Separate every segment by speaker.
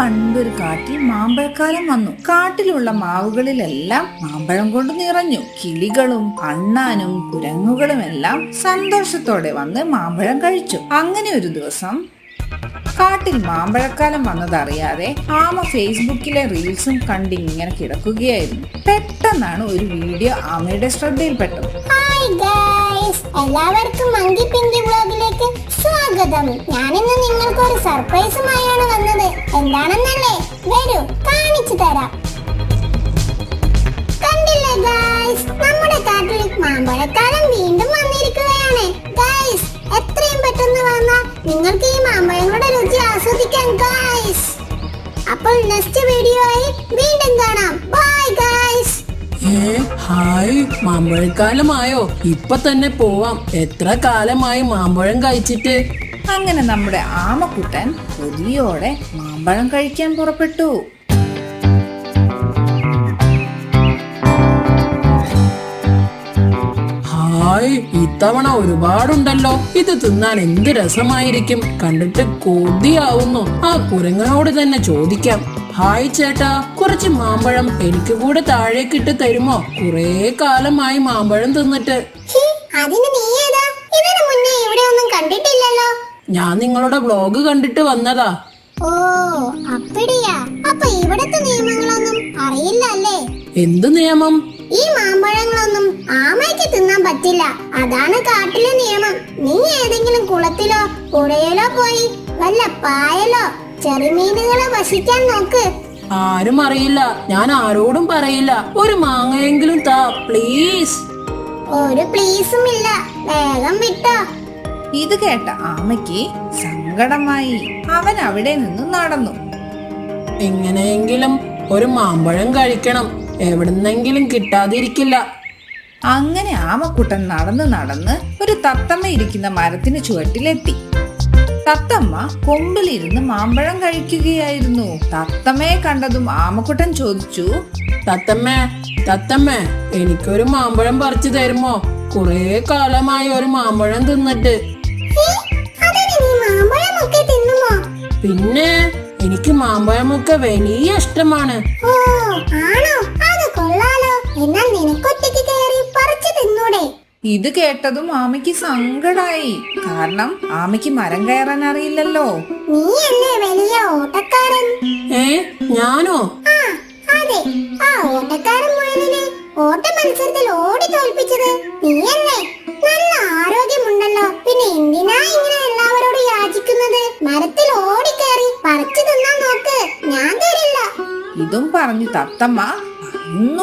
Speaker 1: പണ്ടൊരു കാട്ടിൽ മാമ്പഴക്കാലം വന്നു. കാട്ടിലുള്ള മാവുകളിലെല്ലാം മാമ്പഴം കൊണ്ട് നിറഞ്ഞു. കിളികളും അണ്ണാനും കുരങ്ങുകളും എല്ലാം സന്തോഷത്തോടെ വന്ന് മാമ്പഴം കഴിച്ചു. അങ്ങനെ ഒരു ദിവസം കാട്ടിൽ മാമ്പഴക്കാലം വന്നതറിയാതെ ആമ ഫേസ്ബുക്കിലെ റീൽസും കണ്ട് ഇങ്ങനെ കിടക്കുകയായിരുന്നു. പെട്ടെന്നാണ് ഒരു വീഡിയോ ആമയുടെ ശ്രദ്ധയിൽപ്പെട്ടത്.
Speaker 2: ഗൈസ് എല്ലാവർക്കും മങ്കി പിങ്കി വ്ലോഗിലേക്ക് സ്വാഗതം. ഞാനിന്ന് നിങ്ങൾക്ക് ഒരു സർപ്രൈസുമായാണ് വന്നത്. എന്താണെന്നല്ലേ? വരൂ കാണിച്ചു തരാം. കണ്ടില്ലേ ഗൈസ്? നമ്മുടെ കാട്ടിൽ മാമ്പഴക്കാലം വീണ്ടും വന്നിരിക്കുകയാണ്. ഗൈസ് എത്രയും പെട്ടെന്ന് വന്നാൽ നിങ്ങൾക്ക് ഈ മാമ്പഴങ്ങളുടെ രുചി ആസ്വദിക്കാൻ ഗൈസ്. അപ്പോൾ നെക്സ്റ്റ് വീഡിയോ ആയി വീണ്ടും കാണാം. Bye guys.
Speaker 3: ഏ ഹായ് മാമ്പഴക്കാലമായോ? ഇപ്പൊ തന്നെ പോവാം. എത്ര കാലമായി മാമ്പഴം കഴിച്ചിട്ട്?
Speaker 1: അങ്ങനെ നമ്മുടെ ആമക്കുട്ടൻ കൊതിയോടെ മാമ്പഴം കഴിക്കാൻ പുറപ്പെട്ടു.
Speaker 3: ഹായ് ഇത്തവണ ഒരുപാടുണ്ടല്ലോ. ഇത് തിന്നാൻ എന്ത് രസമായിരിക്കും? കണ്ടിട്ട് കൊതിയാവുന്നു. ആ കുരങ്ങനോട് തന്നെ ചോദിക്കാം. ഹായ് ചേട്ടാ കുറച്ച് മാമ്പഴം എനിക്ക് കൂടെ താഴേക്കിട്ട് തരുമോ? കുറേ കാലമായി മാമ്പഴം തിന്നിട്ട്. ഞാൻ നിങ്ങളുടെ വ്ലോഗ് കണ്ടിട്ട് വന്നതാ.
Speaker 2: ഓ അപ്പടിയാ. അപ്പൊ ഇവിടത്തെ നിയമങ്ങളൊന്നും അറിയില്ല അല്ലേ?
Speaker 3: എന്ത് നിയമം?
Speaker 2: ഈ മാമ്പഴങ്ങളൊന്നും ആമയ്ക്ക് തിന്നാൻ പറ്റില്ല. അതാണ് കാട്ടിലെ നിയമം. നീ ഏതെങ്കിലും കുളത്തിലോ പുഴയിലോ പോയി വല്ല പായലോ ചെറുമീനുകളെ വശിക്കാൻ നോക്ക്.
Speaker 3: ആരും അറിയില്ല. ഞാൻ ആരോടും പറയില്ല. ഒരു മാങ്ങയെങ്കിലും താ പ്ലീസ്
Speaker 2: ഒരു പ്ലീസും ഇല്ല. വേഗം വിട്ടോ.
Speaker 1: ഇത് കേട്ട ആമയ്ക്ക് സങ്കടമായി. അവൻ അവിടെ നിന്ന് നടന്നു.
Speaker 3: എങ്ങനെയെങ്കിലും ഒരു മാമ്പഴം കഴിക്കണം. എവിടുന്നെങ്കിലും കിട്ടാതിരിക്കില്ല.
Speaker 1: അങ്ങനെ ആമക്കുട്ടൻ നടന്ന് നടന്ന് ഒരു തത്തമ്മ ഇരിക്കുന്ന മരത്തിന് ചുവട്ടിലെത്തി. തത്തമ്മ കൊമ്പിലിരുന്ന് മാമ്പഴം കഴിക്കുകയായിരുന്നു. തത്തമ്മയെ കണ്ടതും ആമക്കുട്ടൻ ചോദിച്ചു
Speaker 3: തത്തമ്മേ തത്തമ്മേ എനിക്കൊരു മാമ്പഴം പറിച്ചു തരുമോ? കുറേ കാലമായി ഒരു മാമ്പഴം തിന്നിട്ട്. പിന്നെ എനിക്ക് മാമ്പഴമൊക്കെ വലിയ ഇഷ്ടമാണ്.
Speaker 2: ഓ ആണോ? അത് കൊള്ളാലോ. എന്നാൽ നിനക്കൊറ്റയ്ക്ക്
Speaker 1: ഇത് കേട്ടതും ആമയ്ക്ക് സങ്കടായി. കാരണം ആമയ്ക്ക് മരം കയറാൻ അറിയില്ലല്ലോ.
Speaker 2: നീ അല്ലേ വലിയ ഓട്ടക്കാരൻ?
Speaker 3: ഏ ഞാനോ?
Speaker 2: ആ അതെ. ആ ഓട്ടക്കാരൻ മുയലിനെ ഓട്ട മത്സരത്തിൽ ഓടി തോൽപ്പിച്ചത് നീയല്ലേ നല്ല ആരോഗ്യമുണ്ടല്ലോ. പിന്നെ എന്തിനാ ഇങ്ങനെ എല്ലാവരോടും യാചിക്കുന്നത്? മരത്തിൽ ഓടിക്കയറി പറിച്ചു തിന്നാൻ നോക്ക്. ഞാൻ തരില്ല.
Speaker 1: ഇതും പറഞ്ഞു തത്തമ്മ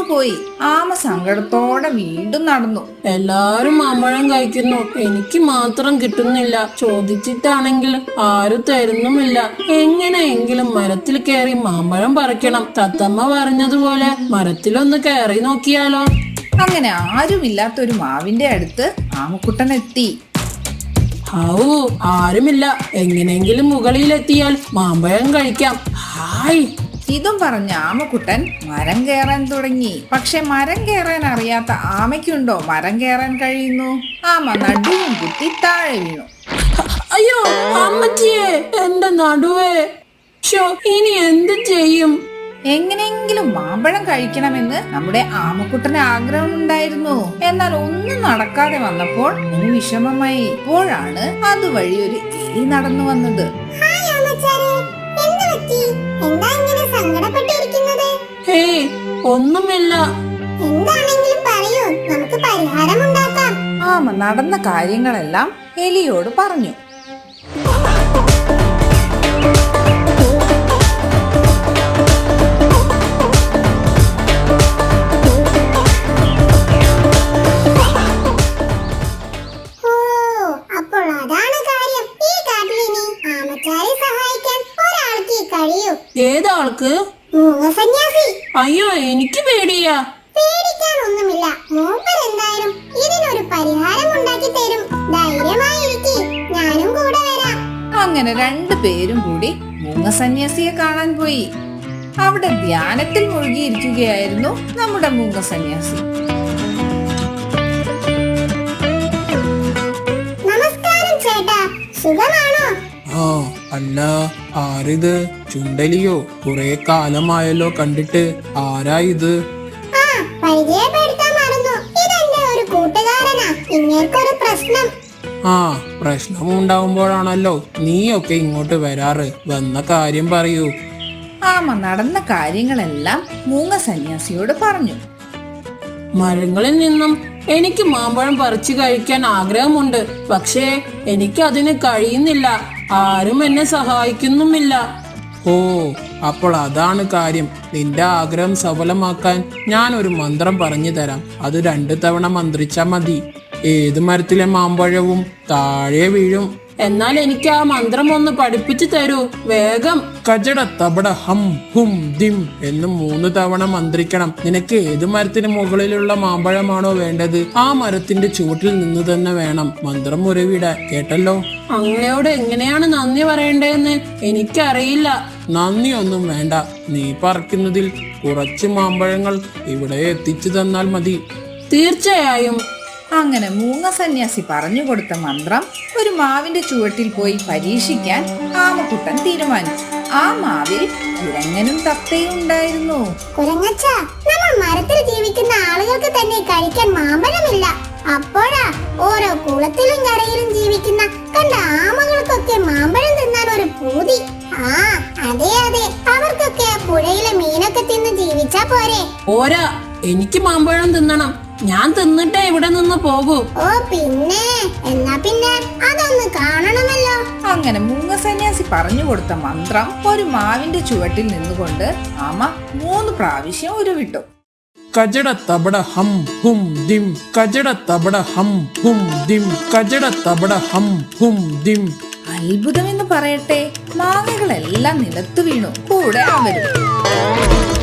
Speaker 1: പോയി ആമ സങ്കടത്തോടെ വീണ്ടും നടന്നു.
Speaker 3: എല്ലാരും മാമ്പഴം കഴിക്കുന്നു. എനിക്ക് മാത്രം കിട്ടുന്നില്ല. ചോദിച്ചിട്ടാണെങ്കിൽ ആരും തരുന്നുമില്ല. എങ്ങനെയെങ്കിലും മരത്തിൽ കയറി മാമ്പഴം പറിക്കണം. തത്തമ്മ പറഞ്ഞതുപോലെ മരത്തിലൊന്ന് കയറി നോക്കിയാലോ?
Speaker 1: അങ്ങനെ ആരുമില്ലാത്ത ഒരു മാവിന്റെ അടുത്ത് ആമക്കുട്ടൻ എത്തി.
Speaker 3: ആരുമില്ല. എങ്ങനെയെങ്കിലും മുകളിലെത്തിയാൽ മാമ്പഴം കഴിക്കാം. ഹായ്
Speaker 1: ഇതും പറഞ്ഞ ആമക്കുട്ടൻ മരം കയറാൻ തുടങ്ങി. പക്ഷെ മരം കയറാൻ അറിയാത്ത ആമയ്ക്കുണ്ടോ? മരം കയറാൻ കഴിയുന്നു. ആമ നടുവും കുത്തി താഴെ വീണു.
Speaker 3: അയ്യോ അമ്മച്ചിയെ എന്റെ നടുവേ. ഷോ ഇനി എന്ത് ചെയ്യും?
Speaker 1: എങ്ങനെയെങ്കിലും മാമ്പഴം കഴിക്കണമെന്ന് നമ്മുടെ ആമക്കുട്ടന് ആഗ്രഹമുണ്ടായിരുന്നു എന്നാൽ ഒന്നും നടക്കാതെ വന്നപ്പോൾ ഒന്ന് വിഷമമായി. ഇപ്പോഴാണ് അതുവഴി ഒരു എലി നടന്നു വന്നത്.
Speaker 2: ഹായ് അമ്മച്ചാരെ എന്ത് പറ്റി?
Speaker 3: ഒന്നുമില്ല.
Speaker 2: എന്താണെങ്കിലും പറയൂ. നമുക്ക് പരിഹാരമുണ്ടാക്കാം.
Speaker 1: ആമ നടന്ന കാര്യങ്ങളെല്ലാം എലിയോട് പറഞ്ഞു.
Speaker 3: പേടിയാ?
Speaker 2: പേടിക്കാനൊന്നുമില്ല. മൂപ്പർ എന്തായാലും ഇതിനൊരു പരിഹാരം ഉണ്ടാക്കി തരും. ധൈര്യമായിരിക്കും ഞാനും കൂടെ വരാം.
Speaker 1: അങ്ങനെ രണ്ടു പേരും കൂടി മൂങ്ങസന്യാസിയെ കാണാൻ പോയി. അവിടെ ധ്യാനത്തിൽ മുഴുകിയിരിക്കുകയായിരുന്നു നമ്മുടെ മൂങ്ങസന്യാസി
Speaker 2: നമസ്കാരം ചേട്ടാ. സുഖമാണോ?
Speaker 3: ആ അല്ല ആരിത്? ചുണ്ടലിയോ? കുറെ കാലമായല്ലോ കണ്ടിട്ട്. ആരാ ഇത്?
Speaker 2: പരിചയപ്പെടുത്താൻ മറന്നു. ഇതെന്റെ ഒരു കൂട്ടുകാരനാ. ഇങ്ങേർക്കൊരു പ്രശ്നം.
Speaker 3: ആ പ്രശ്നമുണ്ടാവുമ്പോഴാണല്ലോ നീയൊക്കെ ഇങ്ങോട്ട് വരാറ്. വന്ന കാര്യം പറയൂ.
Speaker 1: ആമ നടന്ന കാര്യങ്ങളെല്ലാം മൂങ്ങ സന്യാസിയോട് പറഞ്ഞു.
Speaker 3: മരങ്ങളിൽ നിന്നും എനിക്ക് മാമ്പഴം പറിച്ചു കഴിക്കാൻ ആഗ്രഹമുണ്ട്. പക്ഷേ എനിക്ക് അതിന് കഴിയുന്നില്ല. ആരും എന്നെ സഹായിക്കുന്നുമില്ല. ഓ അപ്പോൾ അതാണ് കാര്യം. നിന്റെ ആഗ്രഹം സഫലമാക്കാൻ ഞാൻ ഒരു മന്ത്രം പറഞ്ഞു തരാം. അത് രണ്ടു തവണ മന്ത്രിച്ചാൽ മതി. ഏത് മരത്തിലെ മാമ്പഴവും താഴെ വീഴും. എന്നാൽ എനിക്ക് ആ മന്ത്രം ഒന്ന് പഠിപ്പിച്ചു തരൂ. വേഗം. കജട തബട ഹം ഹും ദിം എന്ന് മൂന്ന് തവണ മന്ത്രിക്കണം. നിനക്ക് ഏത് മരത്തിന് മുകളിലുള്ള മാമ്പഴമാണോ വേണ്ടത്? ആ മരത്തിന്റെ ചുവട്ടിൽ നിന്ന് തന്നെ വേണം. മന്ത്രം ഉരവിടാൻ കേട്ടല്ലോ? അങ്ങയോട് എങ്ങനെയാണ് നന്ദി പറയേണ്ടതെന്ന് എനിക്കറിയില്ല. നന്ദി ഒന്നും വേണ്ട. നീ പറിക്കുന്നതിൽ കുറച്ച് മാമ്പഴങ്ങൾ ഇവിടെ എത്തിച്ചു തന്നാൽ മതി. തീർച്ചയായും.
Speaker 1: അങ്ങനെ മൂങ്ങ സന്യാസി പറഞ്ഞു കൊടുത്ത മന്ത്രം ഒരു മാവിന്റെ ചുവട്ടിൽ പോയി പരീക്ഷിക്കാൻ ആമക്കുട്ടൻ തീരുമാനിച്ചു. ആ മാവിൽ കുരങ്ങനും തത്തയും ഉണ്ടായിരുന്നു.
Speaker 2: കുരങ്ങച്ച നമ്മൾ മരത്തിൽ ജീവിക്കുന്ന ആളുകൾക്ക് തന്നെ കഴിക്കാൻ മാമ്പഴമില്ല. അപ്പോഴാ ഓരോ കുളത്തിലും കരയിലും ജീവിക്കുന്ന കണ്ട ആമകൾക്കൊക്കെ മാമ്പഴം തിന്നാൻ ഒരു പൂതി. ആ അതെ അതെ. അവർക്കൊക്കെ പുഴയിലെ മീനൊക്കെ തിന്ന് ജീവിച്ചാ പോരെ.
Speaker 3: ഓരാ എനിക്ക് മാമ്പഴം തിന്നണം. ഞാൻ തിന്നിട്ടേ ഇവിടെ നിന്ന് പോകൂ.
Speaker 2: ഓ പിന്നെ. എന്നാ പിന്നെ അതൊന്ന് കാണണമല്ലോ.
Speaker 1: അങ്ങനെ മൂങ്ങ സന്യാസി പറഞ്ഞു കൊടുത്ത മന്ത്രം ഒരു മാവിന്റെ ചുവട്ടിൽ നിന്നുകൊണ്ട് ആമ മൂന്ന് പ്രാവശ്യം ഉരുവിട്ടു.
Speaker 3: കജട തബട ഹം ഹും ദിം കജട തബട ഹം ഹും ദിം കജട തബട ഹം ഹും ദിം.
Speaker 1: അത്ഭുതമെന്ന് പറയട്ടെ മാങ്ങകളെല്ലാം നിലത്ത് വീണു കൂടെ അവരും.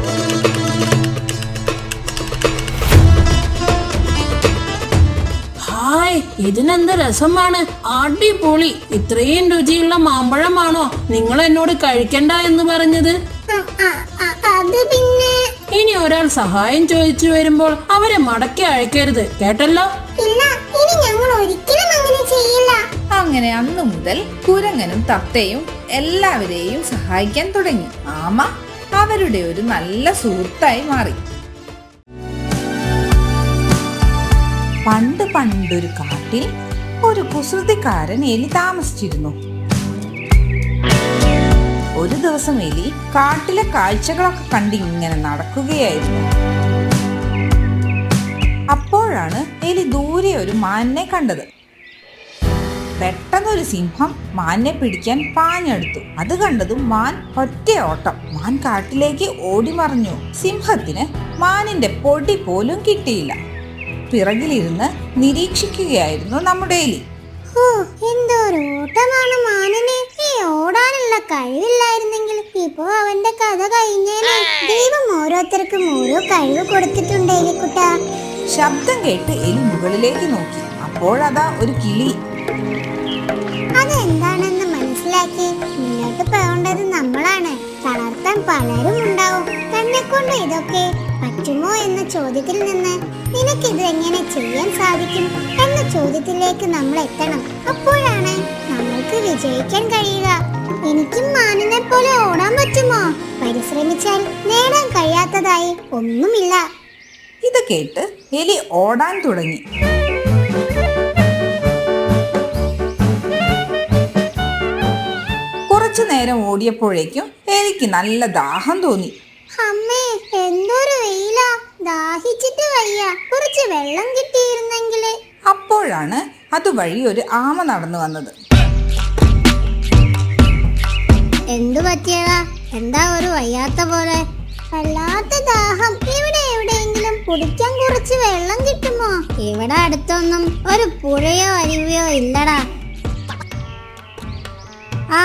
Speaker 3: ഹായ് ഇതിനെന്ത് രസമാണ്? അടിപൊളി. ഇത്രയും രുചിയുള്ള മാമ്പഴമാണോ നിങ്ങൾ എന്നോട് കഴിക്കണ്ട എന്ന് പറഞ്ഞത്? ഇനി ഒരാൾ സഹായം ചോദിച്ചു വരുമ്പോൾ അവരെ മടക്കി അയക്കരുത്. കേട്ടല്ലോ?
Speaker 2: ഇനി ഞങ്ങൾ ഒരിക്കലും അങ്ങനെ ചെയ്യില്ല.
Speaker 1: അങ്ങനെ അന്നു മുതൽ കുരങ്ങനും തത്തയും എല്ലാവരെയും സഹായിക്കാൻ തുടങ്ങി. ആമ അവരുടെ ഒരു നല്ല സുഹൃത്തായി മാറി. പണ്ട് പണ്ടൊരു കാട്ടിൽ ഒരു കുസൃതിക്കാരൻ എലി താമസിച്ചിരുന്നു. ഒരു ദിവസം എലി കാട്ടിലെ കാഴ്ചകളൊക്കെ കണ്ട് ഇങ്ങനെ നടക്കുകയായിരുന്നു. അപ്പോഴാണ് എലി ദൂരെ ഒരു മാനിനെ കണ്ടത്. പെട്ടെന്നൊരു സിംഹം മാനിനെ പിടിക്കാൻ പാഞ്ഞെടുത്തു. അത് കണ്ടതും മാൻ ഒറ്റ ഓട്ടം മാൻ കാട്ടിലേക്ക് ഓടി മറിഞ്ഞു സിംഹത്തിന് മാനിന്റെ പൊടി പോലും കിട്ടിയില്ല. പിറകിലിരുന്ന് നിരീക്ഷിക്കുകയായിരുന്നു നമ്മുടെ എലി.
Speaker 2: എന്തൊരു ഓട്ടമാണ് മാനന്. ഈ ഓടാനുള്ള കഴിവില്ലായിരുന്നെങ്കിൽ ഇപ്പോ അവന്റെ കഥ കഴിഞ്ഞേനെ. ദൈവം ഓരോരുത്തർക്കും ഓരോ കഴിവ് കൊടുത്തിട്ടുണ്ട് എലിക്കുട്ട.
Speaker 1: ശബ്ദം കേട്ട് എലി മുകളിലേക്ക് നോക്കി. അപ്പോഴതാ ഒരു കിളി.
Speaker 2: അതെന്താണെന്ന് മനസ്സിലാക്കി. മുന്നോട്ട് പോകേണ്ടത് നമ്മളാണ്. തളർത്താൻ പലരും ഉണ്ടാവും. തന്നെ കൊണ്ട് ഇതൊക്കെ പറ്റുമോ എന്ന ചോദ്യത്തിൽ നിന്ന് നിനക്കിത് എങ്ങനെ ചെയ്യാൻ സാധിക്കും എന്ന ചോദ്യത്തിലേക്ക് നമ്മൾ എത്തണം. അപ്പോഴാണ് നമ്മൾക്ക് വിജയിക്കാൻ കഴിയുക. എനിക്കും മാനിനെ പോലെ ഓടാൻ പറ്റുമോ? പരിശ്രമിച്ചാൽ നേടാൻ കഴിയാത്തതായി ഒന്നുമില്ല.
Speaker 1: ഇത് കേട്ട് എലി ഓടാൻ തുടങ്ങി. കുറച്ചു നേരം ഓടിയപ്പോഴേക്കും എലിക്ക് നല്ല ദാഹം തോന്നി.
Speaker 2: അമ്മേ എന്തൊരു വെയിലാ. ദാഹിച്ചിട്ട് വയ്യ. കുറച്ച് വെള്ളം കിട്ടിയിരുന്നെങ്കിൽ.
Speaker 1: അപ്പോഴാണ് അതുവഴി ഒരു ആമ നടന്നു വന്നത്.
Speaker 2: എന്തു പറ്റിയതാ? എന്താ ഒരു വയ്യാത്ത പോലെ? വല്ലാത്ത ദാഹം. ഇവിടെ എവിടെയെങ്കിലും കുടിക്കാൻ കുറച്ച് വെള്ളം കിട്ടുമോ? ഇവിടെ അടുത്തൊന്നും ഒരു പുഴയോ അരുവിയോ ഇല്ലടാ. ആ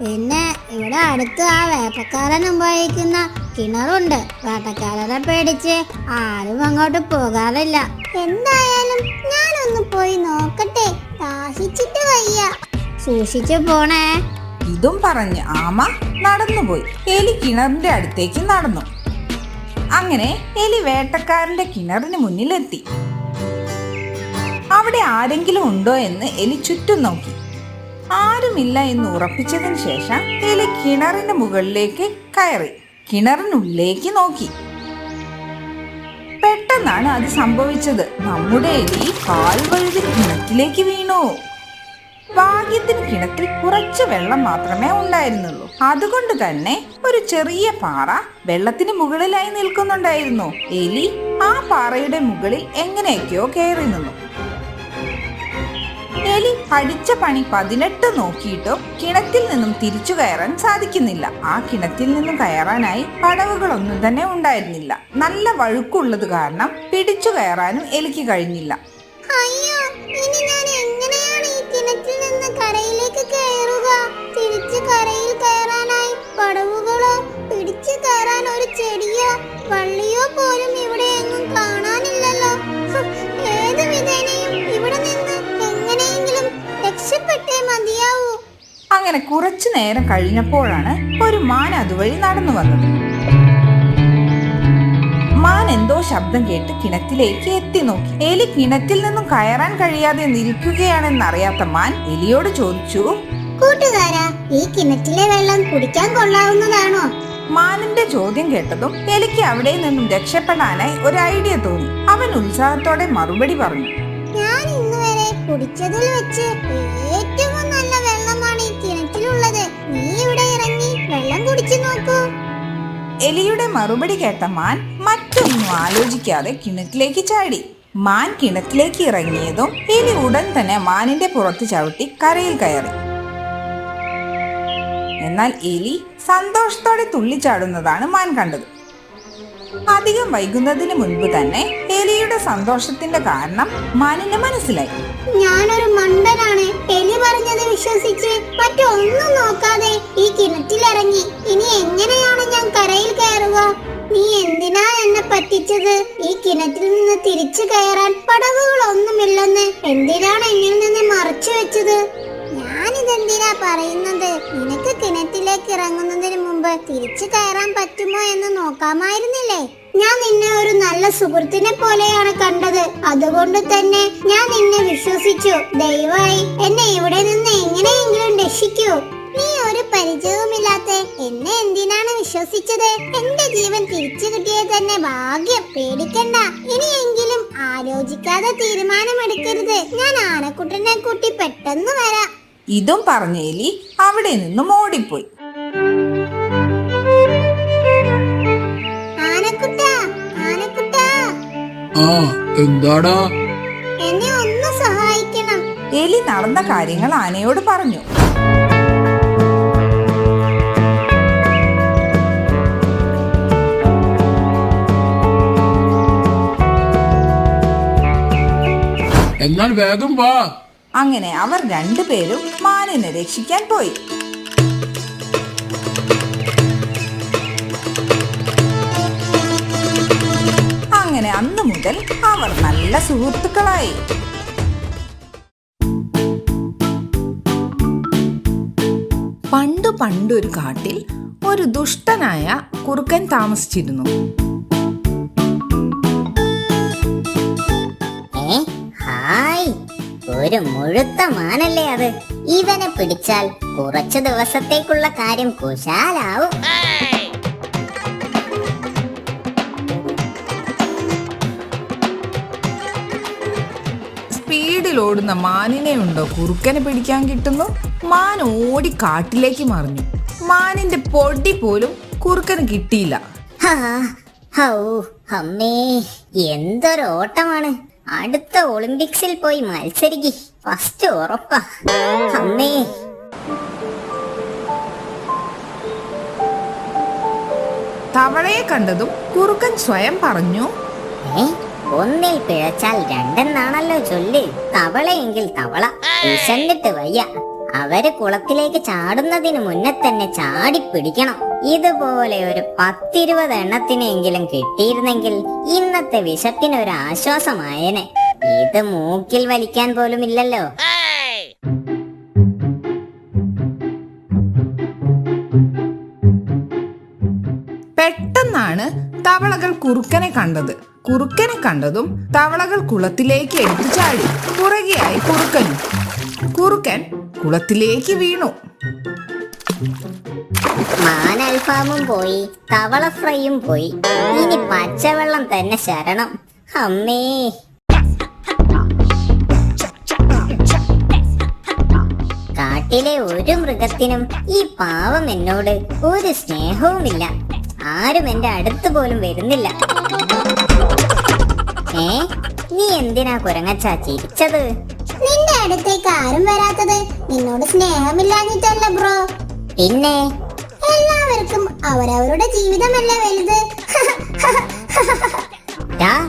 Speaker 2: പിന്നെ ഇവിടെ അടുത്ത് ആ വേട്ടക്കാരൻ ഉപയോഗിക്കുന്ന കിണറുണ്ട്. വേട്ടക്കാരനെ പേടിച്ച് ആരും അങ്ങോട്ട് പോകാറില്ല. എന്തായാലും ഞാനൊന്ന് പോയി നോക്കട്ടെ. ദാഹിച്ചിട്ട് വയ്യ. സൂക്ഷിച്ചു പോണേ.
Speaker 1: ഇതും പറഞ്ഞ് ആമ നടന്നുപോയി. എലി കിണറിന്റെ അടുത്തേക്ക് നടന്നു. അങ്ങനെ എലി വേട്ടക്കാരന്റെ കിണറിന് മുന്നിലെത്തി. അവിടെ ആരെങ്കിലും ഉണ്ടോ എന്ന് എലി ചുറ്റും നോക്കി. ആരുമില്ല എന്ന് ഉറപ്പിച്ചതിന് ശേഷം എലി കിണറിന്റെ മുകളിലേക്ക് കയറി. കിണറിനുള്ളിലേക്ക് നോക്കി. പെട്ടെന്നാണ് അത് സംഭവിച്ചത്. നമ്മുടെ എലി കാൽ വഴുതി കിണറ്റിലേക്ക് വീണു. ഭാഗ്യത്തിന് കിണറ്റിൽ കുറച്ച് വെള്ളം മാത്രമേ ഉണ്ടായിരുന്നുള്ളൂ. അതുകൊണ്ട് തന്നെ ഒരു ചെറിയ പാറ വെള്ളത്തിന് മുകളിലായി നിൽക്കുന്നുണ്ടായിരുന്നു. എലി ആ പാറയുടെ മുകളിൽ എങ്ങനെയൊക്കെയോ കയറി നിന്നു. എലി പഠിച്ച പണി പതിനെട്ട് നോക്കിയിട്ടും കിണറ്റിൽ നിന്നും തിരിച്ചു കയറാൻ സാധിക്കുന്നില്ല. ആ കിണറ്റിൽ നിന്നും കയറാനായി പടവുകളൊന്നും തന്നെ ഉണ്ടായിരുന്നില്ല. നല്ല വഴുക്കുള്ളത് കാരണം പിടിച്ചു കയറാനും എലിക്ക് കഴിഞ്ഞില്ല.
Speaker 2: പടവുകളോ? കയറാൻ ഒരു ചെടിയോ വള്ളിയോ പോലും ഇവിടെ എങ്ങും കാണാനില്ലല്ലോ
Speaker 1: അങ്ങനെ കുറച്ചു നേരം കഴിഞ്ഞപ്പോഴാണ് ഒരു മാൻ അതുവഴി നടന്നു വന്നത്. മാൻ എന്തോ ശബ്ദം കേട്ട് കിണറ്റിലേക്ക് എത്തി നോക്കി. എലി കിണറ്റിൽ നിന്നും കയറാൻ കഴിയാതെ നിൽക്കുകയാണെന്നറിയാത്ത മാൻ എലിയോട് ചോദിച്ചു
Speaker 2: കൂട്ടുകാരാ ഈ കിണറ്റിലെ വെള്ളം കുടിക്കാൻ കൊള്ളാവുന്നതാണോ?
Speaker 1: മാനിന്റെ ചോദ്യം കേട്ടതും എലിക്ക് അവിടെ നിന്നും രക്ഷപ്പെടാനായി ഒരു ഐഡിയ തോന്നി. അവൻ ഉത്സാഹത്തോടെ മറുപടി പറഞ്ഞു
Speaker 2: ഞാൻ ഇന്നുവരെ കുടിച്ചതിൽ വെച്ച്
Speaker 1: എലിയുടെ മറുപടി കേട്ട മാൻ മറ്റൊന്നും ആലോചിക്കാതെ കിണറ്റിലേക്ക് ചാടി. മാൻ കിണറ്റിലേക്ക് ഇറങ്ങിയതും എലി ഉടൻ തന്നെ മാനിന്റെ പുറത്ത് ചവിട്ടി കരയിൽ കയറി. എന്നാൽ എലി സന്തോഷത്തോടെ തുള്ളിച്ചാടുന്നതാണ് മാൻ കണ്ടത്. അധികം വൈകുന്നതിന് മുൻപ് തന്നെ എലിയുടെ സന്തോഷത്തിന്റെ കാരണം മാനിന് മനസ്സിലായി.
Speaker 2: ഞാനൊരു മണ്ടനാണ്. എലി പറഞ്ഞത് വിശ്വസിച്ച് മറ്റൊന്നും നോക്കാതെ ഈ കിണറ്റിലിറങ്ങി. ഇനി എങ്ങനെയാണ് ഞാൻ കരയിൽ കയറുക? നീ എന്തിനാ എന്നെ പറ്റിച്ചത്? ഈ കിണറ്റിൽ നിന്ന് തിരിച്ചു കയറാൻ പടവുകളൊന്നുമില്ലെന്ന് എന്തിനാണ് എന്നിൽ നിന്ന് മറച്ചു വെച്ചത്? ഞാനിതെന്തിനാ പറയുന്നത്? നിനക്ക് കിണറ്റിലേക്ക് ഇറങ്ങുന്നതിന് മുമ്പ് തിരിച്ചു കയറാൻ പറ്റുമോ എന്ന് നോക്കാമായിരുന്നില്ലേ? ഞാൻ നിന്നെ ഒരു നല്ല സുഹൃത്തിനെ പോലെയാണ് കണ്ടത്. അതുകൊണ്ട് തന്നെ ഞാൻ നിന്നെ വിശ്വസിച്ചു. ദയവായി എന്നെ ഇവിടെ നിന്ന് എങ്ങനെയെങ്കിലും രക്ഷിക്കൂ. നീ ഒരു പരിചയവുമില്ലാത്ത എന്നെ എന്തിനാണ് വിശ്വസിച്ചത്? എന്റെ ജീവൻ തിരിച്ചു കിട്ടിയത് തന്നെ ഭാഗ്യം. പേടിക്കണ്ട. ഇനിയെങ്കിലും ആലോചിക്കാതെ തീരുമാനമെടുക്കരുത്. ഞാൻ ആനക്കുട്ടനെ കൂട്ടി പെട്ടെന്ന് വരാം.
Speaker 1: ഇതും പറഞ്ഞ എലി അവിടെ നിന്നും ഓടിപ്പോയി.
Speaker 2: ആനക്കുട്ട ആനക്കുട്ട.
Speaker 3: ആ എന്താടാ?
Speaker 2: എന്നെ ഒന്ന് സഹായിക്കണം.
Speaker 1: എലി നടന്ന കാര്യങ്ങൾ ആനയോട് പറഞ്ഞു.
Speaker 3: എന്നാൽ വേഗം വാ.
Speaker 1: അങ്ങനെ അവർ രണ്ടുപേരും മാനിനെ രക്ഷിക്കാൻ പോയി. അങ്ങനെ അന്നു മുതൽ അവർ നല്ല സുഹൃത്തുക്കളായി. പണ്ടു പണ്ടൊരു കാട്ടിൽ ഒരു ദുഷ്ടനായ കുറുക്കൻ താമസിച്ചിരുന്നു.
Speaker 4: ഏ? ഹായ്. ഒരു മുഴുത്ത മാനല്ലേ അത്? ഇവനെ പിടിച്ചാൽ കുറച്ചു ദിവസത്തേക്കുള്ള കാര്യം കുശാലാവും.
Speaker 1: സ്പീഡിൽ ഓടുന്ന മാനിനെ ഉണ്ടോ? കുറുക്കനെ പിടിക്കാൻ കിട്ടുന്നു? മാൻ ഓടി കാട്ടിലേക്ക് മറിഞ്ഞു. മാനിന്റെ പൊടി പോലും കുറുക്കന് കിട്ടിയില്ല.
Speaker 4: അമ്മേ എന്തൊരു ഓട്ടമാണ്. അടുത്ത ഒളിമ്പിക്സിൽ പോയി മത്സരിക്ക്. ഫസ്റ്റ് ഉറപ്പാ. അമ്മേ.
Speaker 1: തവളയെ കണ്ടതും കുറുക്കൻ സ്വയം പറഞ്ഞു
Speaker 4: ഏ ഒന്നിൽ പിഴച്ചാൽ രണ്ടെന്നാണല്ലോ ചൊല്ല്. തവളയെങ്കിൽ തവള. വിശന്നിട്ട് വയ്യ. അവർ കുളത്തിലേക്ക് ചാടുന്നതിന് മുന്നേ തന്നെ ചാടി പിടിക്കണം. ഇതുപോലെ ഒരു പത്തിരുപത് എണ്ണത്തിനെങ്കിലും കിട്ടിയിരുന്നെങ്കിൽ ഇന്നത്തെ വിശപ്പിന് ഒരു ആശ്വാസമായേനെ. ഇത് മൂക്കിൽ വലിക്കാൻ പോലും ഇല്ലല്ലോ
Speaker 1: പെട്ടെന്നാണ് തവളകൾ കുറുക്കനെ കണ്ടത്. കുറുക്കനെ കണ്ടതും തവളകൾ കുളത്തിലേക്ക് എടുത്തു ചാടി പുറകെയായി കുറുക്കനും. കുറുക്കൻ കുളത്തിലേക്ക് വീണു.
Speaker 4: മാനൽഫാമും പോയി തവള ഫ്രൈയും പോയി. ഇനി പച്ചവെള്ളം തന്നെ ശരണം. അമ്മേ. കാട്ടിലെ ഒരു മൃഗത്തിനും ഈ പാവം എന്നോട് ഒരു സ്നേഹവുമില്ല. ആരും എന്റെ അടുത്ത് പോലും വരുന്നില്ല. ഏ? നീ എന്തിനാ കുരങ്ങച്ചാ ചിരിച്ചത്?
Speaker 2: നിന്റെ അടുത്തേക്ക് ആരും വരാത്തത്? നിന്നോട് സ്നേഹമില്ലാഞ്ഞിട്ടല്ല ബ്രോ.
Speaker 4: പിന്നെ?
Speaker 2: എല്ലാവർക്കും അവരവരുടെ ജീവിതമല്ലേ വലുത്.
Speaker 4: ഞാൻ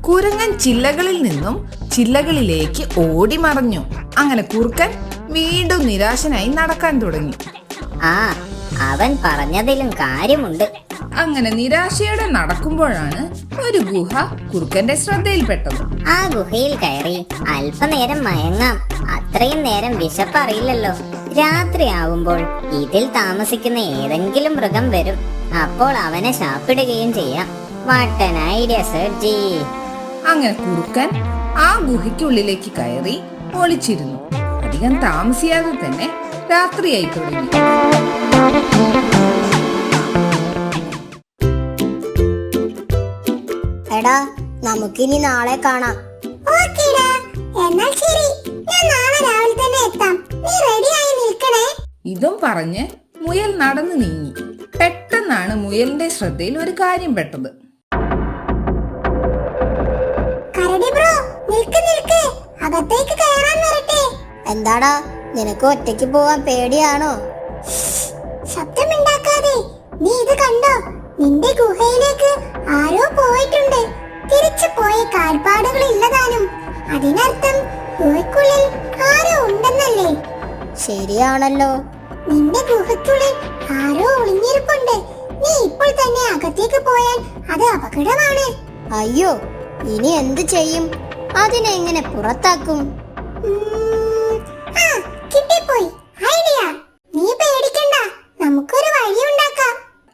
Speaker 1: കുരങ്ങൻ ചില്ലകളിൽ നിന്നും ചില്ലകളിലേക്ക് ഓടി മറഞ്ഞു അങ്ങനെ കുറുക്കൻ വീണ്ടും നിരാശനായി നടക്കാൻ തുടങ്ങി.
Speaker 4: ആ അവൻ പറഞ്ഞതിലും കാര്യമുണ്ട്.
Speaker 1: അങ്ങനെ നിരാശയോടെ നടക്കുമ്പോഴാണ് ഒരു ഗുഹ കുറുക്കന്റെ ശ്രദ്ധയിൽപ്പെട്ടത്.
Speaker 4: ആ ഗുഹയിൽ കയറി അല്പനേരം മയങ്ങാം. അത്രയും നേരം വിശപ്പറിയില്ലല്ലോ രാത്രിയാവുമ്പോൾ ഇതിൽ താമസിക്കുന്ന ഏതെങ്കിലും മൃഗം വരും. അപ്പോൾ അവനെ ശാപ്പിടുകയും ചെയ്യാം. വാട്ടൻ ഐഡിയ സർജി
Speaker 1: അങ്ങനെ കുറുക്കൻ ആ ഗുഹയ്ക്കുള്ളിലേക്ക് കയറി ഒളിച്ചിരുന്നു. അധികം താമസിയാതെ തന്നെ രാത്രിയായി തുടങ്ങി.
Speaker 2: എടാ നമുക്കിനി നാളെ കാണാം. എന്നാൽ ശരി. ഞാൻ നാളെ രാവിലെ തന്നെ എത്താം. നീ റെഡിയായി നിൽക്കണേ?
Speaker 1: ഇതും പറഞ്ഞ് മുയൽ നടന്നു നീങ്ങി. പെട്ടെന്നാണ് മുയലിന്റെ ശ്രദ്ധയിൽ ഒരു കാര്യം പെട്ടത്.
Speaker 2: അകത്തേക്ക് കയറാൻ വരട്ടെ. എന്താടാ നിനക്ക് ഒറ്റയ്ക്ക് പോവാൻ പേടിയാണോ? ശബ്ദമുണ്ടാക്കാതെ നീ ഇത് കണ്ടോ? നിന്റെ ഗുഹയിലേക്ക് ആരോ പോയിട്ടുണ്ട്. തിരിച്ചു പോയ കാൽപ്പാടുകൾ ഇല്ലതാനും. അതിനർത്ഥം ഗുഹയ്ക്കുള്ളിൽ ആരോ ഉണ്ടെന്നല്ലേ? ശരിയാണല്ലോ. നിന്റെ ഗുഹയ്ക്കുള്ളിൽ ആരോ ഒളിഞ്ഞിരിപ്പുണ്ട്. നീ ഇപ്പോൾ തന്നെ അകത്തേക്ക് പോയാൽ അത് അപകടമാണ്. അയ്യോ ഇനി എന്ത് ചെയ്യും? അതിനെ എങ്ങനെ പുറത്താക്കും?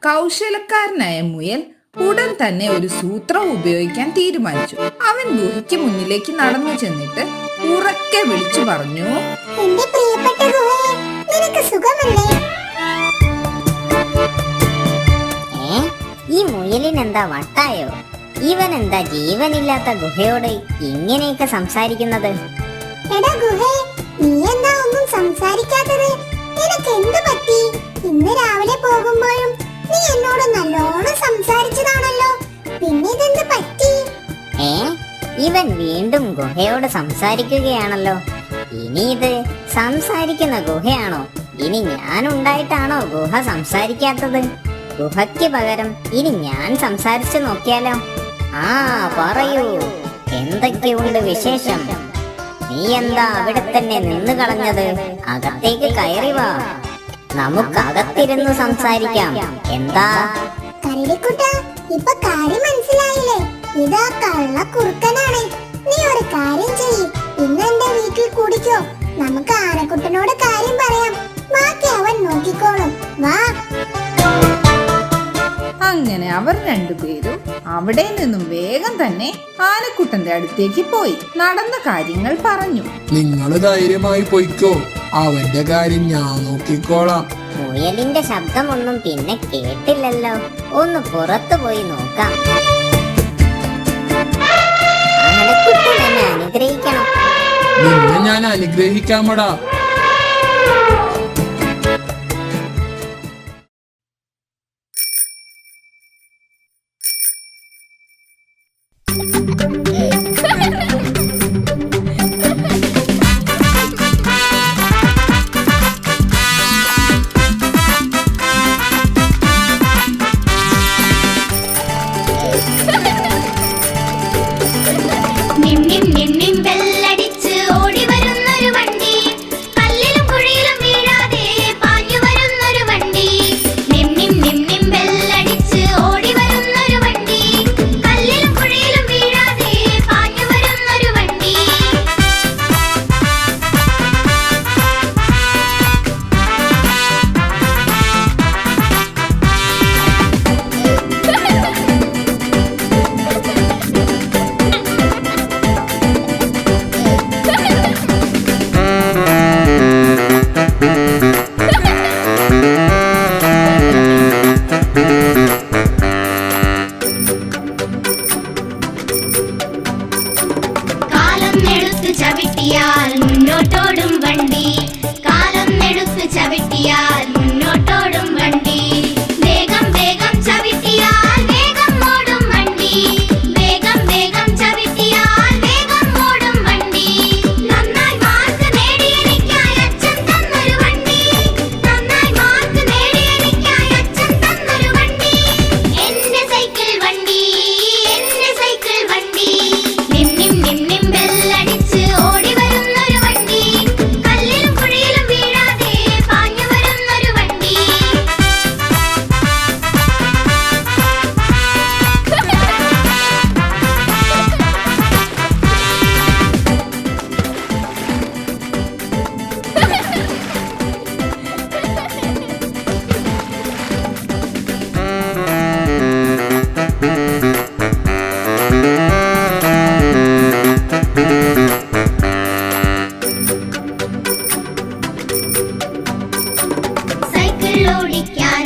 Speaker 1: കൗശലക്കാരനായ മുയൽ ഉടൻ തന്നെ ഒരു സൂത്രം ഉപയോഗിക്കാൻ തീരുമാനിച്ചു. അവൻ ഗുഹയ്ക്ക് മുന്നിലേക്ക് നടന്നു ചെന്നിട്ട് ഉറക്കെ വിളിച്ചു പറഞ്ഞു
Speaker 2: എന്റെ പ്രിയപ്പെട്ട ഗുഹയെ നിനക്ക് സുഖമല്ലേ?
Speaker 4: ഈ മുയലിനെന്താ വട്ടായോ? ഇവൻ എന്താ ജീവനില്ലാത്ത ഗുഹയോട് ഇങ്ങനെയൊക്കെ സംസാരിക്കുന്നത്?
Speaker 2: എടാ ഗുഹയെ നീ എന്താ ഒന്നും സംസാരിക്കാത്തത്? നിനക്ക് എന്ത് പറ്റി? ഇന്ന് രാവിലെ പോകുമ്പോഴും നീ എന്നോട് നല്ലോണം സംസാരിച്ചതാണല്ലോ. പിന്നെ ഇതെന്ത് പറ്റി?
Speaker 4: ഏ ഇവൻ വീണ്ടും ഗുഹയോട് സംസാരിക്കുകയാണല്ലോ. ഇനി ഇത് സംസാരിക്കുന്ന ഗുഹയാണോ? ഇനി ഞാൻ ഉണ്ടായിട്ടാണോ ഗുഹ സംസാരിക്കാത്തത്? ഗുഹയ്ക്ക് പകരം ഇനി ഞാൻ സംസാരിച്ചു നോക്കിയാലോ? ആ പറയൂ. എന്തൊക്കെയുണ്ട് വിശേഷം? നീ എന്താ അവിടെ തന്നെ നിന്ന് കളഞ്ഞത്? അകത്തേക്ക് കയറി വാ. നമുക്ക് അകത്തിരുന്ന് സംസാരിക്കാം. എന്താ?
Speaker 2: കരടിക്കുട്ട ഇപ്പൊ കാര്യം മനസ്സിലായില്ലേ? ഇതാ കള്ള കുറുക്കനാണ്. നീ ഒരു കാര്യം ചെയ്യ്. ഇന്ന് എന്റെ വീട്ടിൽ കൂടിക്കോ. നമുക്ക് ആനക്കുട്ടനോട് കാര്യം പറയാം. ബാക്കി അവൻ നോക്കിക്കോളും. വാ.
Speaker 1: അങ്ങനെ അവർ രണ്ടുപേരും അവിടെ നിന്നും വേഗം തന്നെ ആനക്കുട്ടന്റെ അടുത്തേക്ക് പോയി. നടന്ന കാര്യങ്ങൾ പറഞ്ഞു.
Speaker 3: നിങ്ങൾ ധൈര്യമായി പോയിക്കോ. അവന്റെ കാര്യം ഞാൻ നോക്കിക്കോളാം.
Speaker 4: മുയലിന്റെ ശബ്ദമൊന്നും പിന്നെ കേട്ടില്ലല്ലോ. ഒന്ന് പുറത്തു പോയി നോക്കാം. അനുഗ്രഹിക്കണം.
Speaker 3: നിന്നെ ഞാൻ അനുഗ്രഹിക്കാമടാ.
Speaker 5: കുയിലോടിക്കാൻ